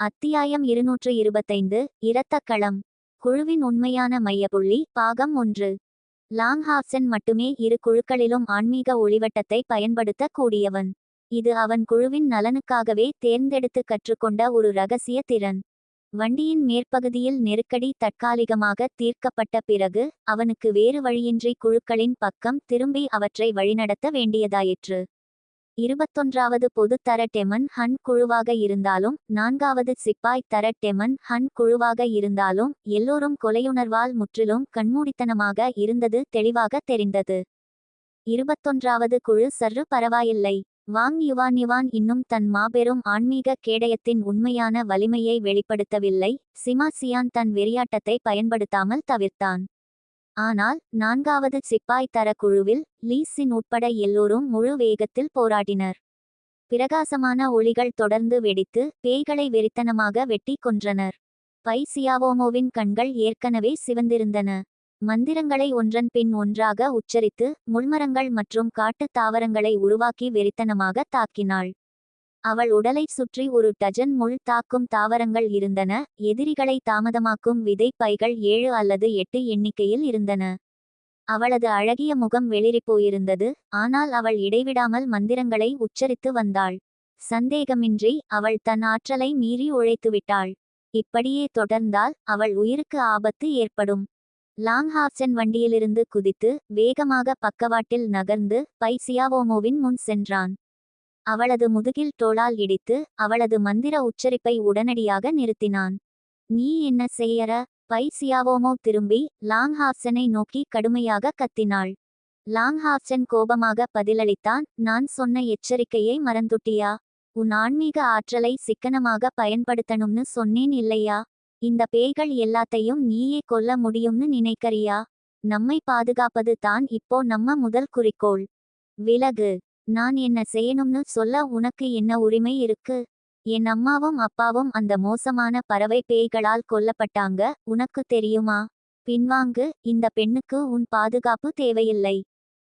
அத்தியாயம் இருநூற்று இருபத்தைந்து இரத்தக்களம். குழுவின் உண்மையான மையப்புள்ளி பாகம் ஒன்று. லாங்ஹாப்சன் மட்டுமே இரு குழுக்களிலும் ஆன்மீக ஒளிவட்டத்தை பயன்படுத்த கூடியவன் இது அவன் குழுவின் நலனுக்காகவே தேர்ந்தெடுத்து கற்றுக்கொண்ட ஒரு ரகசிய திறன். வண்டியின் மேற்பகுதியில் நெருக்கடி தற்காலிகமாக தீர்க்கப்பட்ட பிறகு அவனுக்கு வேறு வழியின்றி குழுக்களின் பக்கம் திரும்பி அவற்றை வழிநடத்த வேண்டியதாயிற்று. இருபத்தொன்றாவது பொதுத்தர டெமன் ஹன் குழுவாக இருந்தாலும் நான்காவது சிப்பாய் தர டெமன் ஹன் குழுவாக இருந்தாலும் எல்லோரும் கொலையுணர்வால் முற்றிலும் கண்மூடித்தனமாக இருந்தது தெளிவாக தெரிந்தது. இருபத்தொன்றாவது குழு சற்று பரவாயில்லை. வாங் யுவான் யுவான் இன்னும் தன் மாபெரும் ஆன்மீக கேடயத்தின் உண்மையான வலிமையை வெளிப்படுத்தவில்லை. சிமா சியான் தன் வெறியாட்டத்தை பயன்படுத்தாமல் தவிர்த்தான். ஆனால் நான்காவது சிப்பாய் தர குழுவில் லீஸின் உட்பட எல்லோரும் முழு வேகத்தில் போராடினர். பிரகாசமான ஒளிகள் தொடர்ந்து வெடித்து பேய்களை வெறித்தனமாக வெட்டி கொன்றனர். பை சியாவோமோவின் கண்கள் ஏற்கனவே சிவந்திருந்தன. மந்திரங்களை ஒன்றன் பின் ஒன்றாக உச்சரித்து முள்மரங்கள் மற்றும் காட்டுத் தாவரங்களை உருவாக்கி வெறித்தனமாக தாக்கினாள். அவள் உடலைச் சுற்றி ஒரு டஜன் முள் தாக்கும் தாவரங்கள் இருந்தன. எதிரிகளை தாமதமாக்கும் விதை பைகள் ஏழு அல்லது எட்டு எண்ணிக்கையில் இருந்தன. அவளது அழகிய முகம் வெளிரிப்போயிருந்தது ஆனால் அவள் இடைவிடாமல் மந்திரங்களை உச்சரித்து வந்தாள். சந்தேகமின்றி அவள் தன் ஆற்றலை மீறி உழைத்துவிட்டாள். இப்படியே தொடர்ந்தால் அவள் உயிருக்கு ஆபத்து ஏற்படும். லாங்ஹாப்சன் வண்டியிலிருந்து குதித்து வேகமாக பக்கவாட்டில் நகர்ந்து பைசியாவோமோவின் முன் சென்றான். அவளது முதுகில் தோளால் இடித்து அவளது மந்திர உச்சரிப்பை உடனடியாக நிறுத்தினான். நீ என்ன செய்யற? பை சியாவோமோ திரும்பி லாங்ஹாப்சனை நோக்கி கடுமையாக கத்தினாள். லாங்ஹாப்சன் கோபமாக பதிலளித்தான் நான் சொன்ன எச்சரிக்கையை மறந்துட்டியா? உன் ஆன்மீக ஆற்றலை சிக்கனமாக பயன்படுத்தணும்னு சொன்னேன் இல்லையா? இந்த பேய்கள் எல்லாத்தையும் நீயே கொல்ல முடியும்னு நினைக்கறியா? நம்மை பாதுகாப்பது தான் இப்போ நம்ம முதல் குறிக்கோள். விலகு! நான் என்ன செய்யணும்னு சொல்ல உனக்கு என்ன உரிமை இருக்கு? என் அம்மாவும் அப்பாவும் அந்த மோசமான பறவை பேய்களால் கொல்லப்பட்டாங்க உனக்கு தெரியுமா? பின்வாங்கு இந்த பெண்ணுக்கு உன் பாதுகாப்பு தேவையில்லை.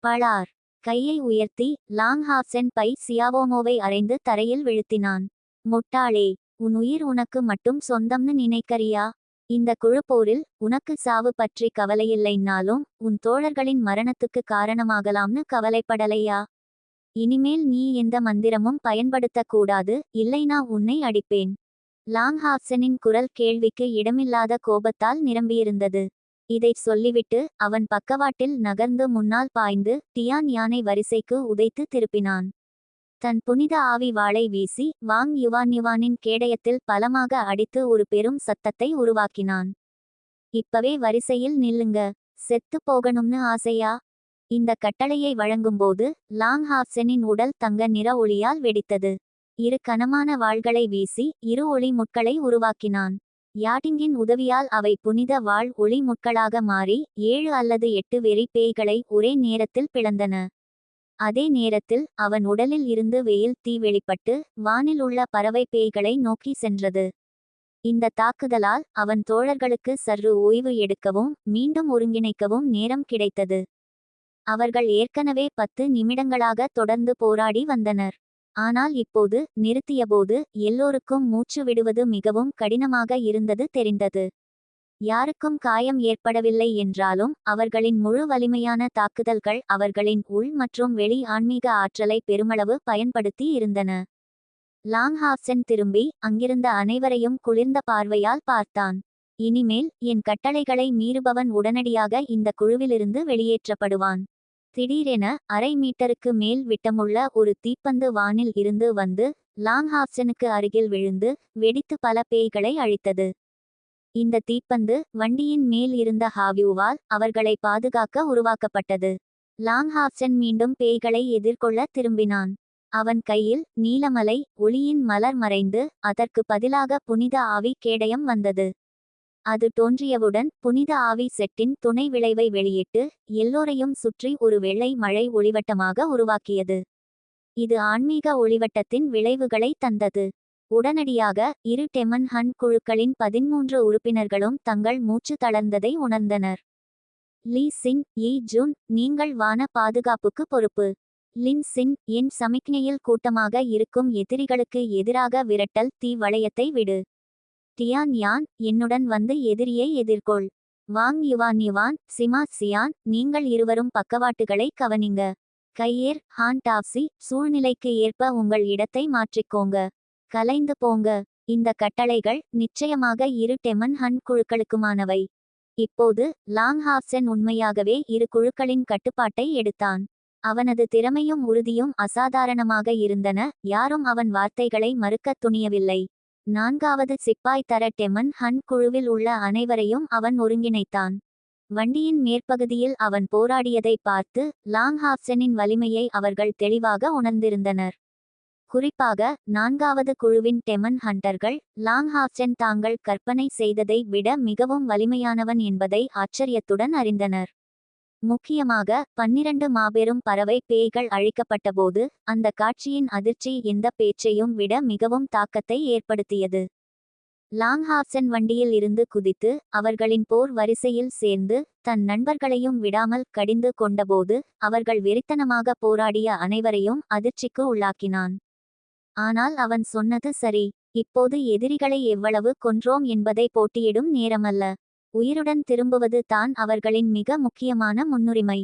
பளார் கையை உயர்த்தி லாங் ஹாஃப்சென் பை சியாவோமோவை அறைந்து தரையில் விழுத்தினான். முட்டாளே உன் உயிர் உனக்கு மட்டும் சொந்தம்னு நினைக்கறியா? இந்த குழுப்போரில் உனக்கு சாவு பற்றி கவலையில்லைன்னாலும் உன் தோழர்களின் மரணத்துக்கு காரணமாகலாம்னு கவலைப்படலையா? இனிமேல் நீ எந்த மந்திரமும் பயன்படுத்தக்கூடாது இல்லைனா உன்னை அடிப்பேன். லாங் ஹாப்சனின் குரல் கேள்விக்கு இடமில்லாத கோபத்தால் நிரம்பியிருந்தது. இதைச் சொல்லிவிட்டு அவன் பக்கவாட்டில் நகர்ந்து முன்னால் பாய்ந்து டியான் யானை வரிசைக்கு உதைத்து திருப்பினான். தன் புனித ஆவி வாளை வீசி வாங் யுவான் யுவானின் கேடயத்தில் பலமாக அடித்து ஒரு பெரும் சத்தத்தை உருவாக்கினான். இப்பவே வரிசையில் நில்லுங்க. செத்து போகணும்னு ஆசையா? இந்த கட்டளையை வழங்கும்போது லாங் ஹாப்சனின் உடல் தங்க நிற ஒளியால் வெடித்தது. இரு கனமான வாள்களை வீசி இரு ஒளி முட்களை உருவாக்கினான். யாட்டிங்கின் உதவியால் அவை புனித வாழ் ஒளி முட்களாக மாறி ஏழு அல்லது எட்டு வெறி பேய்களை ஒரே நேரத்தில் பிளந்தன. அதே நேரத்தில் அவன் உடலில் இருந்து வெயில் தீ வெளிப்பட்டு வானில் உள்ள பறவை பேய்களை நோக்கி சென்றது. இந்த தாக்குதலால் அவன் தோழர்களுக்கு சற்று ஓய்வு எடுக்கவும் மீண்டும் ஒருங்கிணைக்கவும் நேரம் கிடைத்தது. அவர்கள் ஏற்கனவே பத்து நிமிடங்களாக தொடர்ந்து போராடி வந்தனர். ஆனால் இப்போது நிறுத்தியபோது எல்லோருக்கும் மூச்சு விடுவது மிகவும் கடினமாக இருந்தது தெரிந்தது. யாருக்கும் காயம் ஏற்படவில்லை என்றாலும் அவர்களின் முழு வலிமையான தாக்குதல்கள் அவர்களின் உள் மற்றும் வெளி ஆன்மீக ஆற்றலை பெருமளவு பயன்படுத்தி இருந்தன. லாங்ஹாப்சன் திரும்பி அங்கிருந்த அனைவரையும் குளிர்ந்த பார்வையால் பார்த்தான். இனிமேல் என் கட்டளைகளை மீறுபவன் உடனடியாக இந்த குழுவிலிருந்து வெளியேற்றப்படுவான். திடீரென அரை மீட்டருக்கு மேல் விட்டமுள்ள ஒரு தீப்பந்து வானில் இருந்து வந்து லாங்ஹாப்சனுக்கு அருகில் விழுந்து வெடித்து பல பேய்களை அழித்தது. இந்த தீப்பந்து வண்டியின் மேல் இருந்த ஹாவியூவால் அவர்களை பாதுகாக்க உருவாக்கப்பட்டது. லாங்ஹாப்சன் மீண்டும் பேய்களை எதிர்கொள்ள திரும்பினான். அவன் கையில் நீலமலை ஒளியின் மலர் மறைந்து அதற்கு பதிலாக புனித ஆவி கேடயம் வந்தது. அது தோன்றியவுடன் புனித ஆவி செட்டின் துணை விளைவை வெளியிட்டு எல்லோரையும் சுற்றி ஒரு வெள்ளை மழை ஒளிவட்டமாக உருவாக்கியது. இது ஆன்மீக ஒளிவட்டத்தின் விளைவுகளை தந்தது. உடனடியாக இரு டெமன் ஹன் குழுக்களின் பதிமூன்று உறுப்பினர்களும் தங்கள் மூச்சு தளர்ந்ததை உணர்ந்தனர். லீ சின் ஈ ஜூன் நீங்கள் வான பாதுகாப்புக்கு பொறுப்பு. லின் சின் என் சமிக்ஞையில் கூட்டமாக இருக்கும் எதிரிகளுக்கு எதிராக விரட்டல் தீ வளையத்தை விடு. டியான் யான் என்னுடன் வந்து எதிரியை எதிர்கொள். Wang Yuan Yuan Sima Qian நீங்கள் இருவரும் பக்கவாட்டுகளை கவனிங்க. கையேர் ஹான் டாப்சி சூழ்நிலைக்கு ஏற்ப உங்கள் இடத்தை மாற்றிக்கோங்க. கலைந்து போங்க. இந்த கட்டளைகள் நிச்சயமாக இரு டெமன் ஹன் குழுக்களுக்குமானவை. இப்போது லாங் ஹாப்சன் உண்மையாகவே இரு குழுக்களின் கட்டுப்பாட்டை எடுத்தான். அவனது திறமையும் உறுதியும் அசாதாரணமாக இருந்தன. யாரும் அவன் வார்த்தைகளை மறுக்கத் துணியவில்லை. நான்காவது சிப்பாய் தர டெமன் ஹன் குழுவில் உள்ள அனைவரையும் அவன் ஒருங்கிணைத்தான். வண்டியின் மேற்பகுதியில் அவன் போராடியதை பார்த்து லாங் ஹாப்சனின் வலிமையை அவர்கள் தெளிவாக உணர்ந்திருந்தனர். குறிப்பாக நான்காவது குழுவின் டெமன் ஹண்டர்கள் லாங் ஹாப்சன் தாங்கள் கற்பனை செய்ததை விட மிகவும் வலிமையானவன் என்பதை ஆச்சரியத்துடன் அறிந்தனர். முக்கியமாக பன்னிரண்டு மாபெரும் பறவை பேய்கள் அழிக்கப்பட்டபோது அந்த காட்சியின் அதிர்ச்சி எந்த பேச்சையும் விட மிகவும் தாக்கத்தை ஏற்படுத்தியது. லாங்ஹாப்சன் வண்டியில் இருந்து குதித்து அவர்களின் போர் வரிசையில் சேர்ந்து தன் நண்பர்களையும் விடாமல் கடிந்து கொண்டபோது அவர்கள் வெறித்தனமாக போராடிய அனைவரையும் அதிர்ச்சிக்கு உள்ளாக்கினான். ஆனால் அவன் சொன்னது சரி இப்போது எதிரிகளை எவ்வளவு கொன்றோம் என்பதை போட்டியிடும் நேரமல்ல. உயிருடன் திரும்புவது தான் அவர்களின் மிக முக்கியமான முன்னுரிமை.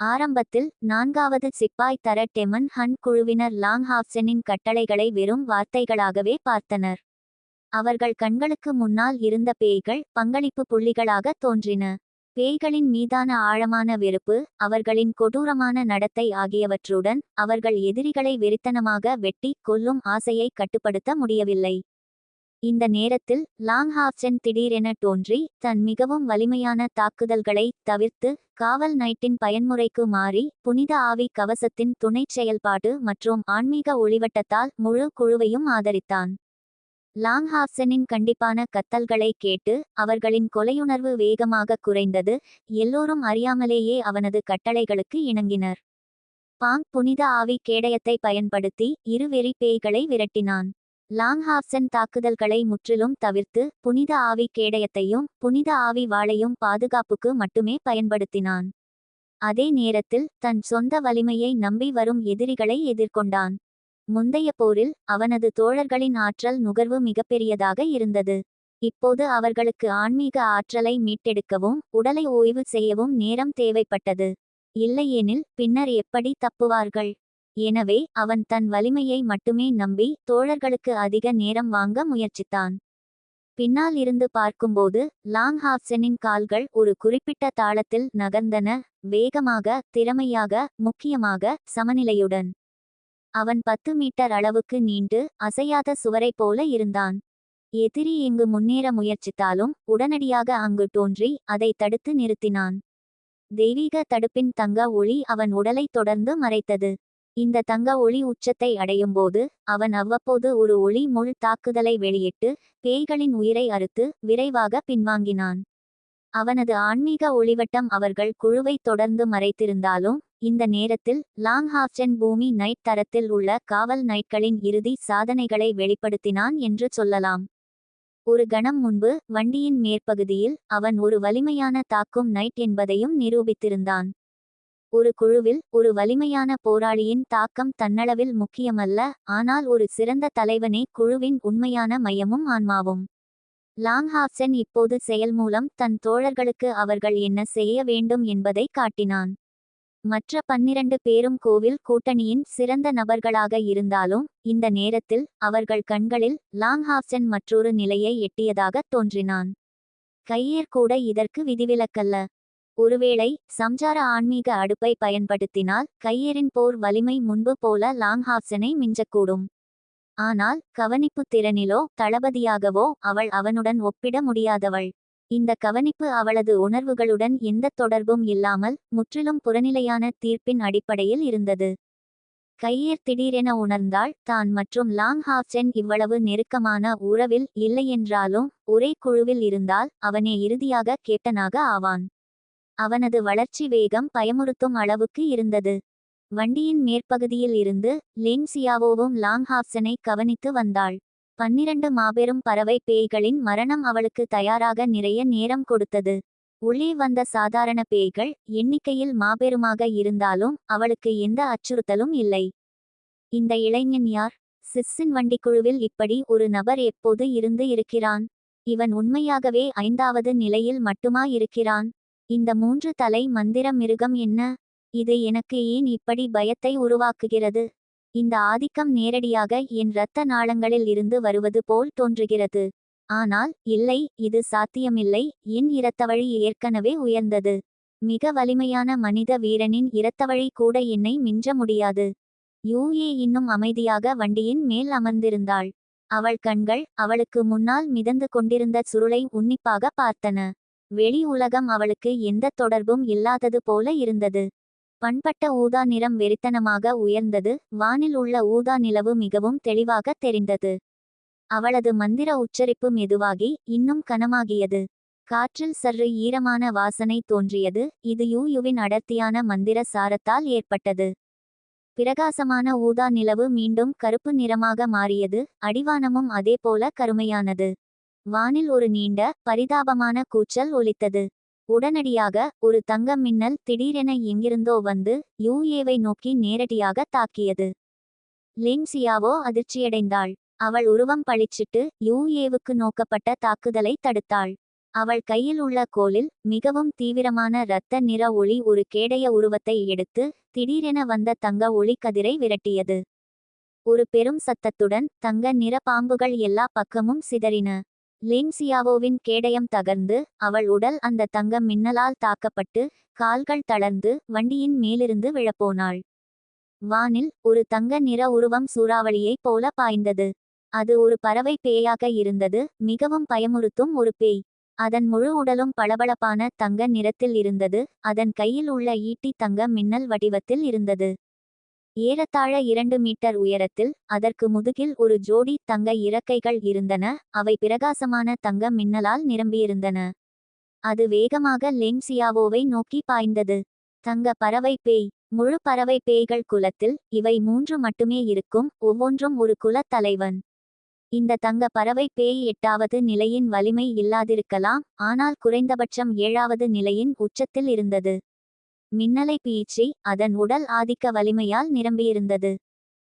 ஆரம்பத்தில் நான்காவது சிப்பாய் தர டெமன் ஹன் குழுவினர் லாங்ஹாப்சனின் கட்டளைகளை வெறும் வார்த்தைகளாகவே பார்த்தனர். அவர்கள் கண்களுக்கு முன்னால் இருந்த பேய்கள் பங்களிப்பு புள்ளிகளாக தோன்றின. பேய்களின் மீதான ஆழமான வெறுப்பு அவர்களின் கொடூரமான நடத்தை ஆகியவற்றுடன் அவர்கள் எதிரிகளை வெறித்தனமாக வெட்டி கொல்லும் ஆசையை கட்டுப்படுத்த முடியவில்லை. இந்த நேரத்தில் லாங் ஹாப்சன் திடீரென தோன்றி தன் மிகவும் வலிமையான தாக்குதல்களை தவிர்த்து காவல் நைட்டின் பயன்முறைக்கு மாறி புனித ஆவி கவசத்தின் துணைச் செயல்பாடு மற்றும் ஆன்மீக ஒளிவட்டத்தால் முழு குழுவையும் ஆதரித்தான். லாங் ஹாப்சனின் கண்டிப்பான கத்தல்களை கேட்டு அவர்களின் கொலையுணர்வு வேகமாக குறைந்தது எல்லோரும் அறியாமலேயே அவனது கட்டளைகளுக்கு இணங்கினர். பாங் புனித ஆவி கேடயத்தை பயன்படுத்தி இரு வெறி பேய்களை விரட்டினான். லாங்ஹாப்சன் தாக்குதல்களை முற்றிலும் தவிர்த்து புனித ஆவி கேடயத்தையும் புனித ஆவி வாளையும் பாதுகாப்புக்கு மட்டுமே பயன்படுத்தினான். அதே நேரத்தில் தன் சொந்த வலிமையை நம்பி வரும் எதிரிகளை எதிர்கொண்டான். முந்தைய போரில் அவனது தோழர்களின் ஆற்றல் நுகர்வு மிகப்பெரியதாக இருந்தது. இப்போது அவர்களுக்கு ஆன்மீக ஆற்றலை மீட்டெடுக்கவும் உடலை ஓய்வு செய்யவும் நேரம் தேவைப்பட்டது. இல்லையெனில் பின்னர் எப்படி தப்புவார்கள்? எனவே அவன் தன் வலிமையை மட்டுமே நம்பி தோழர்களுக்கு அதிக நேரம் வாங்க முயற்சித்தான். பின்னால் இருந்து பார்க்கும்போது லாங் ஹாப்சனின் கால்கள் ஒரு குறிப்பிட்ட தாளத்தில் நகர்ந்தன வேகமாக திறமையாக முக்கியமாக சமநிலையுடன். அவன் பத்து மீட்டர் அளவுக்கு நீண்டு அசையாத சுவரைப் போல இருந்தான். எதிரி இங்கு முன்னேற முயற்சித்தாலும் உடனடியாக அங்கு தோன்றி அதை தடுத்து நிறுத்தினான். தெய்வீக தடுப்பின் தங்க ஒளி அவன் உடலை தொடர்ந்து மறைத்தது. இந்த தங்க ஒளி உச்சத்தை அடையும்போது அவன் அவ்வப்போது ஒரு ஒளி முள் தாக்குதலை வெளியிட்டு பேய்களின் உயிரை அறுத்து விரைவாக பின்வாங்கினான். அவனது ஆன்மீக ஒளிவட்டம் அவர்கள் குழுவை தொடர்ந்து மறைத்திருந்தாலும் இந்த நேரத்தில் லாங் ஹாப்சன் பூமி நைட் தரத்தில் உள்ள காவல் நைட்களின் இறுதி சாதனைகளை வெளிப்படுத்தினான் என்று சொல்லலாம். ஒரு கணம் முன்பு வண்டியின் மேற்பகுதியில் அவன் ஒரு வலிமையான தாக்கும் நைட் என்பதையும் நிரூபித்திருந்தான். ஒரு குழுவில் ஒரு வலிமையான போராளியின் தாக்கம் தன்னளவில் முக்கியமல்ல ஆனால் ஒரு சிறந்த தலைவனே குழுவின் உண்மையான மையமும் ஆன்மாவும். லாங்ஹாப்சன் இப்போது செயல் மூலம் தன் தோழர்களுக்கு அவர்கள் என்ன செய்ய வேண்டும் என்பதை காட்டினான். மற்ற பன்னிரண்டு பேரும் கோவில் கூட்டணியின் சிறந்த நபர்களாக இருந்தாலும் இந்த நேரத்தில் அவர்கள் கண்களில் லாங்ஹாப்சன் மற்றொரு நிலையை எட்டியதாக தோன்றினான். கையேர் கூட இதற்கு விதிவிலக்கல்ல. ஒருவேளை சம்சார ஆன்மீக அடுப்பை பயன்படுத்தினால் கையேரின் போர் வலிமை முன்பு போல லாங்ஹாப்சனை மிஞ்சக்கூடும். ஆனால் கவனிப்பு திறனிலோ தளபதியாகவோ அவள் அவனுடன் ஒப்பிட முடியாதவள். இந்த கவனிப்பு அவளது உணர்வுகளுடன் எந்த தொடர்பும் இல்லாமல் முற்றிலும் புறநிலையான தீர்ப்பின் அடிப்படையில் இருந்தது. கையேர் திடீரென உணர்ந்தாள் தான் மற்றும் லாங் ஹாப்சென் இவ்வளவு நெருக்கமான உறவில் இல்லையென்றாலும் ஒரே குழுவில் இருந்தால் அவனே இறுதியாக கேப்டனாக ஆவான். அவனது வளர்ச்சி வேகம் பயமுறுத்தும் அளவுக்கு இருந்தது. வண்டியின் மேற்பகுதியில் இருந்து லேங்சியாவோவும் லாங்ஹாப்சனை கவனித்து வந்தாள். பன்னிரண்டு மாபெரும் பறவை பேய்களின் மரணம் அவளுக்கு தயாராக நிறைய நேரம் கொடுத்தது. உள்ளே வந்த சாதாரண பேய்கள் எண்ணிக்கையில் மாபெருமாக இருந்தாலும் அவளுக்கு எந்த அச்சுறுத்தலும் இல்லை. இந்த இளைஞன் யார்? சிஸ்ஸின் வண்டிக்குழுவில் இப்படி ஒரு நபர் எப்போது இருந்து இருக்கிறான்? இவன் உண்மையாகவே ஐந்தாவது நிலையில் மட்டுமா இருக்கிறான்? இந்த மூன்று தலை மந்திர மிருகம் என்ன? இது எனக்கு ஏன் இப்படி பயத்தை உருவாக்குகிறது? இந்த ஆதிக்கம் நேரடியாக என் இரத்த நாளங்களில் இருந்து வருவது போல் தோன்றுகிறது. ஆனால் இல்லை இது சாத்தியமில்லை. என் இரத்தவழி ஏற்கனவே உயர்ந்தது. மிக வலிமையான மனித வீரனின் இரத்தவழி கூட என்னை மிஞ்ச முடியாது. யூஏ இன்னும் அமைதியாக வண்டியின் மேல் அமர்ந்திருந்தாள். அவள் கண்கள் அவளுக்கு முன்னால் மிதந்து கொண்டிருந்த சுருளை உன்னிப்பாக பார்த்தன. வெளி உலகம் அவளுக்கு எந்த தொடர்பும் இல்லாதது போல இருந்தது. பண்பட்ட ஊதா நிறம் வெறித்தனமாக உயர்ந்தது. வானில் உள்ள ஊதா நிலவு மிகவும் தெளிவாக தெரிந்தது. அவளது மந்திர உச்சரிப்பு மெதுவாகி இன்னும் கனமாகியது. காற்றில் சற்று ஈரமான வாசனை தோன்றியது. இது யூயுவின் அடர்த்தியான மந்திர சாரத்தால் ஏற்பட்டது. பிரகாசமான ஊதா நிலவு மீண்டும் கருப்பு நிறமாக மாறியது. அடிவானமும் அதேபோல கருமையானது. வானில் ஒரு நீண்ட பரிதாபமான கூச்சல் ஒலித்தது. உடனடியாக ஒரு தங்க மின்னல் திடீரென எங்கிருந்தோ வந்து யூஏவை நோக்கி நேரடியாக தாக்கியது. லிங்சியாவோ அதிர்ச்சியடைந்தாள். அவள் உருவம் பளிச்சிட்டு யூஏவுக்கு நோக்கப்பட்ட தாக்குதலை தடுத்தாள். அவள் கையில் உள்ள கோலில் மிகவும் தீவிரமான இரத்த நிற ஒளி ஒரு கேடைய உருவத்தை எடுத்து திடீரென வந்த தங்க ஒளி கதிரை விரட்டியது. ஒரு பெரும் சத்தத்துடன் தங்க நிற பாம்புகள் எல்லா பக்கமும் சிதறின. லின்சியாவோவின் கேடயம் தகர்ந்து அவள் உடல் அந்த தங்க மின்னலால் தாக்கப்பட்டு கால்கள் தளர்ந்து வண்டியின் மேலிருந்து விழப்போனாள். வானில் ஒரு தங்க நிற உருவம் சூறாவளியைப் போல பாய்ந்தது. அது ஒரு பறவை பேயாக இருந்தது மிகவும் பயமுறுத்தும் ஒரு பேய். அதன் முழு உடலும் பளபளப்பான தங்க நிறத்தில் இருந்தது அதன் கையில் உள்ள ஈட்டி தங்க மின்னல் வடிவத்தில் இருந்தது. ஏறத்தாழ இரண்டு மீட்டர் உயரத்தில் அதற்கு முதுகில் ஒரு ஜோடி தங்க இறக்கைகள் இருந்தன அவை பிரகாசமான தங்க மின்னலால் நிரம்பியிருந்தன. அது வேகமாக லெங்சியாவோவை நோக்கி பாய்ந்தது. தங்க பறவை பேய். முழு பறவை பேய்கள் குலத்தில் இவை மூன்று மட்டுமே இருக்கும் ஒவ்வொன்றும் ஒரு குலத் தலைவன். இந்த தங்க பறவை பேய் எட்டாவது நிலையின் வலிமை இல்லாதிருக்கலாம் ஆனால் குறைந்தபட்சம் ஏழாவது நிலையின் உச்சத்தில் இருந்தது. மின்னலை பீச்சி அதன் உடல் ஆதிக்க வலிமையால் நிரம்பியிருந்தது.